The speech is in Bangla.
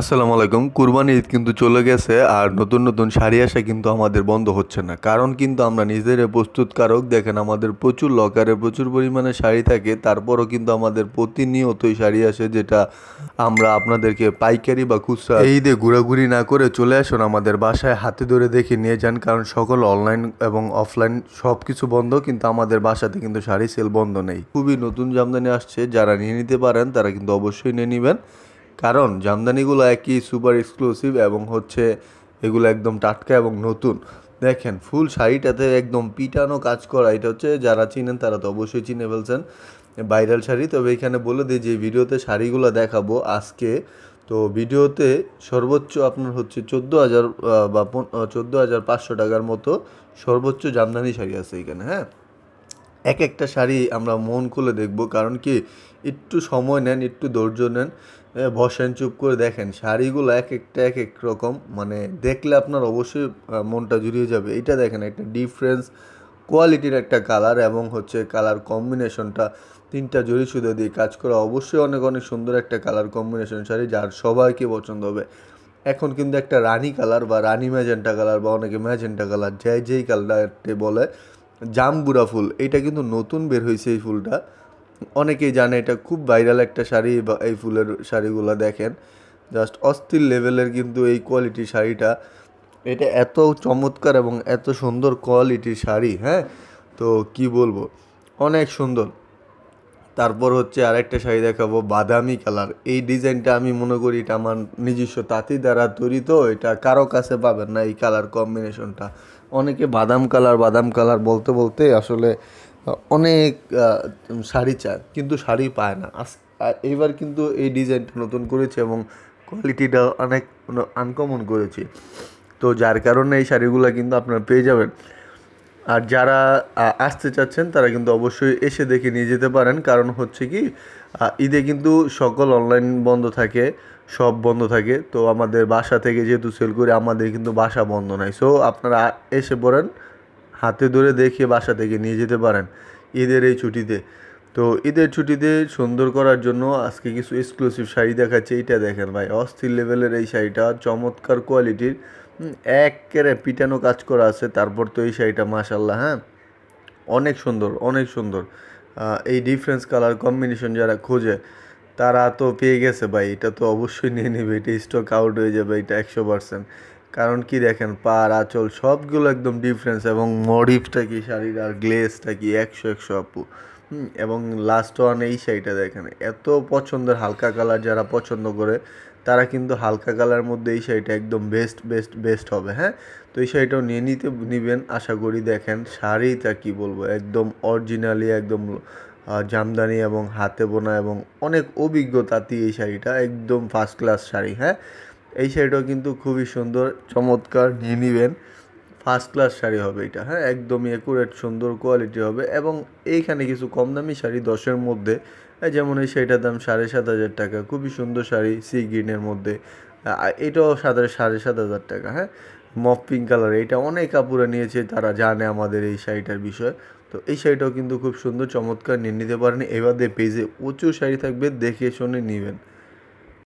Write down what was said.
আসসালামু আলাইকুম। কুরবানি ঈদ কিন্তু চলে গেছে আর নতুন নতুন শাড়ি আসা কিন্তু আমাদের বন্ধ হচ্ছে না। কারণ কিন্তু আমরা নিজেরা প্রস্তুতকারক, দেখেন আমাদের প্রচুর লকারে প্রচুর পরিমাণে শাড়ি থাকে, তারপরও কিন্তু আমাদের প্রতিনিয়তই শাড়ি আসে যেটা আমরা আপনাদেরকে পাইকারি বা খুচরা এই ঈদে ঘোরাঘুরি না করে চলে আসুন আমাদের বাসায়। হাতে ধরে দেখে নিয়ে যান, কারণ সকল অনলাইন এবং অফলাইন সব কিছু বন্ধ, কিন্তু আমাদের বাসাতে কিন্তু শাড়ি সেল বন্ধ নেই। খুবই নতুন জামদানি আসছে, যারা নিয়ে নিতে পারেন, তারা কিন্তু অবশ্যই নিয়ে নেবেন। কারণ জামদানিগুলো একই সুপার এক্সক্লুসিভ এবং হচ্ছে এগুলো একদম টাটকা এবং নতুন। দেখেন, ফুল শাড়িটাতে একদম পিটানো কাজ করা। এটা হচ্ছে যারা চিনেন তারা তো অবশ্যই চিনে ফেলছেন। ভাইরাল শাড়ি। তবে এখানে বলে দিই যে ভিডিওতে শাড়িগুলো দেখাবো আজকে। তো ভিডিওতে সর্বোচ্চ আপনার হচ্ছে চোদ্দ হাজার বা চোদ্দ হাজার পাঁচশো টাকার মতো সর্বোচ্চ জামদানি শাড়ি আছে এখানে হ্যাঁ? এক একটা শাড়ি আমরা মন খুলে দেখব। কারণ কি, একটু সময় নেন, একটু ধৈর্য নেন। বসেন, চুপ করে দেখেন, শাড়িগুলো এক একটা এক এক রকম মানে দেখলে আপনার অবশ্যই মনটা জুড়িয়ে যাবে। এটা দেখেন, একটা ডিফারেন্স কোয়ালিটির একটা কালার এবং হচ্ছে কালার কম্বিনেশনটা তিনটা জড়ি সুতো দিয়ে কাজ করা অবশ্যই অনেক অনেক সুন্দর একটা কালার কম্বিনেশন শাড়ি যার সবাইকে পছন্দ হবে। এখন কিন্তু একটা রানী কালার বা রানী ম্যাজেন্টা কালার বা অনেকে ম্যাজেন্টা কালার যেই যেই কালারটি বলে জামবুরা ফুল এটা কিন্তু নতুন বের হয়েছে এই ফুলটা। অনেকেই জানে এটা খুব ভাইরাল একটা শাড়ি বা এই ফুলের শাড়িগুলো দেখেন। জাস্ট অস্থির লেভেলের কিন্তু এই কোয়ালিটির শাড়িটা। এটা এত চমৎকার এবং এত সুন্দর কোয়ালিটির শাড়ি হ্যাঁ? তো কি বলব? অনেক সুন্দর। তারপর হচ্ছে আরেকটা শাড়ি দেখাবো, বাদামি কালার এই ডিজাইনটা আমি মনে করি এটা আমার নিজস্ব তাঁতি দ্বারা তৈরি তো এটা কারও কাছে পাবেন না এই কালার কম্বিনেশনটা অনেকে বাদাম কালার বাদাম কালার বলতে বলতে আসলে অনেক শাড়ি চায়, কিন্তু শাড়ি পায় না। আস- এইবার কিন্তু এই ডিজাইনটা নতুন করেছে এবং কোয়ালিটিটা অনেক আনকমন করেছি। তো যার কারণে এই শাড়িগুলো কিন্তু আপনারা পেয়ে যাবেন। আর যারা আসতে চাচ্ছেন, তারা কিন্তু অবশ্যই এসে দেখে নিয়ে যেতে পারেন। কারণ হচ্ছে কি ঈদে কিন্তু সকল অনলাইন বন্ধ থাকে, সব বন্ধ থাকে। তো আমাদের বাসা থেকে যেহেতু সেল করি, আমাদের কিন্তু বাসা বন্ধ নাই। সো আপনারা এসে পড়েন হাতে ধরে দেখে বাসা থেকে নিয়ে যেতে পারেন ঈদের এই ছুটিতে। তো ঈদের ছুটিতে সুন্দর করার জন্য আজকে কিছু এক্সক্লুসিভ শাড়ি দেখাচ্ছে, এইটা দেখেন ভাই, অস্থির লেভেলের এই শাড়িটা, চমৎকার কোয়ালিটির একেবারে পিটানো কাজ করা আছে, তারপর তো এই শাড়িটা মাশাল্লাহ হ্যাঁ? অনেক সুন্দর অনেক সুন্দর। এই ডিফারেন্স কালার কম্বিনেশন যারা খোঁজে, তারা তো পেয়ে গেছে ভাই, এটা তো অবশ্যই নিয়ে নেবে, এটা স্টক আউট হয়ে যাবে, এটা একশো পার্সেন্ট কারণ কি দেখেন পার আঁচল সবগুলো একদম ডিফারেন্স এবং মরিফটা কি, শাড়ির আর গ্লেসটা কি, একশো একশো আপু। এবং লাস্ট ওয়ান এই শাড়িটা দেখেন, এত পছন্দের হালকা কালার যারা পছন্দ করে, তারা কিন্তু হালকা কালার মধ্যে এই শাড়িটা একদম বেস্ট বেস্ট বেস্ট হবে হ্যাঁ? তো এই শাড়িটাও নিয়ে নিতে, নিবেন, আশা করি দেখেন শাড়িটা কি বলব, একদম অরিজিনালি একদম জামদানি এবং হাতে বোনা এবং অনেক অভিজ্ঞতাতি এই শাড়িটা, একদম ফার্স্ট ক্লাস শাড়ি হ্যাঁ? এই শাড়িটাও কিন্তু খুবই সুন্দর, চমৎকার, নিয়ে নিবেন। ফার্স্ট ক্লাস শাড়ি হবে এটা হ্যাঁ? একদমই একুরেট সুন্দর কোয়ালিটি হবে এবং এইখানে কিছু কম দামি শাড়ি দশের মধ্যে যেমন এই শাড়িটার দাম সাড়ে সাত হাজার টাকা, খুবই সুন্দর শাড়ি সি গ্রিনের মধ্যে। এটাও সাড়ে সাড়ে সাত হাজার টাকা হ্যাঁ? মফ পিঙ্ক কালার এটা অনেক কাপড়ে নিয়েছে, তারা জানে আমাদের এই শাড়িটার বিষয়। তো এই শাড়িটাও কিন্তু খুব সুন্দর, চমৎকার, নিয়ে নিতে পারেন। এবার পেজে প্রচুর শাড়ি থাকবে, দেখে শুনে নেবেন।